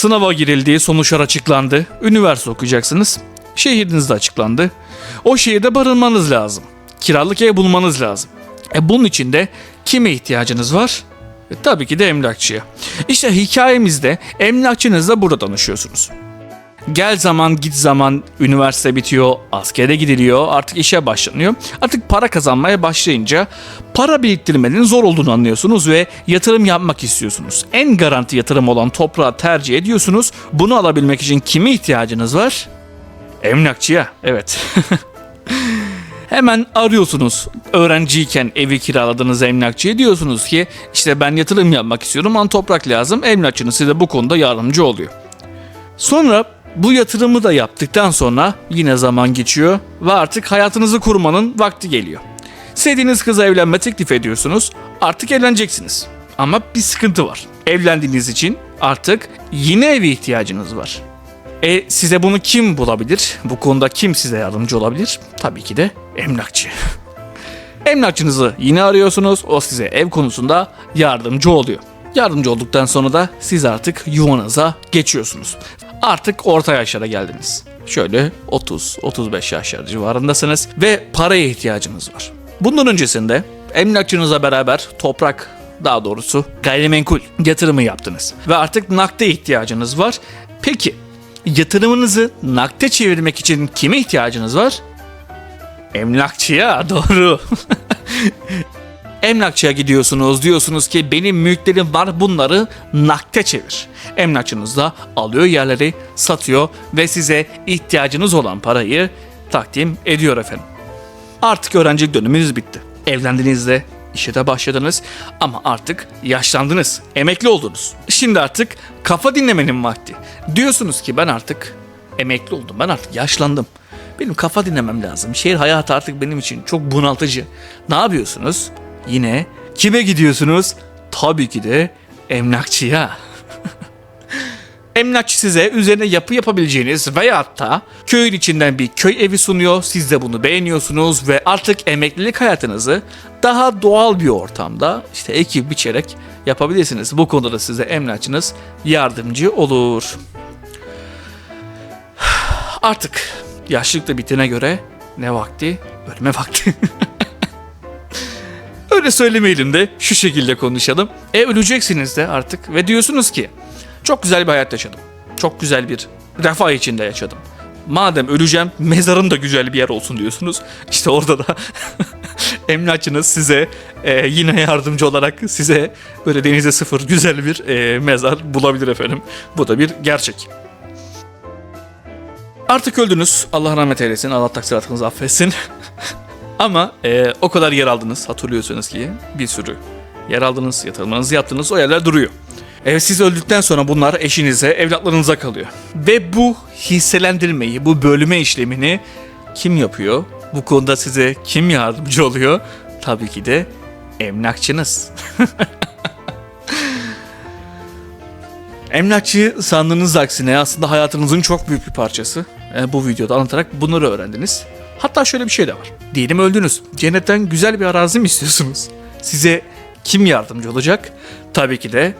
Sınava girildi, sonuçlar açıklandı. Üniversite okuyacaksınız. Şehriniz de açıklandı. O şehirde barınmanız lazım. Kiralık ev bulmanız lazım. E bunun için de kime ihtiyacınız var? E, tabii ki de emlakçıya. İşte hikayemizde emlakçınızla burada tanışıyorsunuz. Gel zaman git zaman üniversite bitiyor, askere gidiliyor, artık işe başlanıyor. Artık para kazanmaya başlayınca para biriktirmenin zor olduğunu anlıyorsunuz ve yatırım yapmak istiyorsunuz. En garanti yatırım olan toprağı tercih ediyorsunuz. Bunu alabilmek için kime ihtiyacınız var? Emlakçıya, evet. Hemen arıyorsunuz. Öğrenciyken evi kiraladığınız emlakçıya diyorsunuz ki işte ben yatırım yapmak istiyorum ama toprak lazım. Emlakçınız size bu konuda yardımcı oluyor. Sonra bu yatırımı da yaptıktan sonra yine zaman geçiyor ve artık hayatınızı kurmanın vakti geliyor. Sevdiğiniz kıza evlenme teklif ediyorsunuz. Artık evleneceksiniz. Ama bir sıkıntı var. Evlendiğiniz için artık yine eve ihtiyacınız var. E size bunu kim bulabilir? Bu konuda kim size yardımcı olabilir? Tabii ki de emlakçı. Emlakçınızı yine arıyorsunuz. O size ev konusunda yardımcı oluyor. Yardımcı olduktan sonra da siz artık yuvanıza geçiyorsunuz. Artık orta yaşlara geldiniz. Şöyle 30-35 yaşlar civarındasınız ve paraya ihtiyacınız var. Bundan öncesinde emlakçınızla beraber toprak daha doğrusu gayrimenkul yatırımı yaptınız ve artık nakde ihtiyacınız var. Peki yatırımınızı nakde çevirmek için kime ihtiyacınız var? Emlakçıya doğru. Emlakçıya gidiyorsunuz diyorsunuz ki benim mülklerim var bunları nakde çevir. Emlakçınız da alıyor yerleri satıyor ve size ihtiyacınız olan parayı takdim ediyor efendim. Artık öğrencilik döneminiz bitti. Evlendiniz işe de başladınız ama artık yaşlandınız, emekli oldunuz. Şimdi artık kafa dinlemenin vakti. Diyorsunuz ki ben artık emekli oldum, ben artık yaşlandım. Benim kafa dinlemem lazım. Şehir hayatı artık benim için çok bunaltıcı. Ne yapıyorsunuz? Yine kime gidiyorsunuz? Tabii ki de emlakçıya. Emlakçı size üzerine yapı yapabileceğiniz veyahut da köyün içinden bir köy evi sunuyor. Siz de bunu beğeniyorsunuz ve artık emeklilik hayatınızı daha doğal bir ortamda işte ekip biçerek yapabilirsiniz. Bu konuda da size emlakçınız yardımcı olur. Artık yaşlılık da bittiğine göre ne vakti? Ölme vakti. Öyle söylemeyelim de şu şekilde konuşalım. E öleceksiniz de artık ve diyorsunuz ki çok güzel bir hayat yaşadım. Çok güzel bir refah içinde yaşadım. Madem öleceğim mezarım da güzel bir yer olsun diyorsunuz. İşte orada da emlakçınız size e, yine yardımcı olarak size böyle denize sıfır güzel bir e, mezar bulabilir efendim. Bu da bir gerçek. Artık öldünüz. Allah rahmet eylesin. Allah taksiratınızı affetsin. Ama e, o kadar yer aldınız. Hatırlıyorsunuz ki bir sürü yer aldınız. Yatırımlarınızı yaptınız. O yerler duruyor. Evet siz öldükten sonra bunlar eşinize, evlatlarınıza kalıyor. Ve bu hisselendirmeyi, bu bölüme işlemini kim yapıyor? Bu konuda size kim yardımcı oluyor? Tabii ki de emlakçınız. Emlakçı sandığınız aksine aslında hayatınızın çok büyük bir parçası. E, bu videoda anlatarak bunları öğrendiniz. Hatta şöyle bir şey de var. Diyelim öldünüz. Cennetten güzel bir arazi mi istiyorsunuz? Size kim yardımcı olacak? Tabii ki de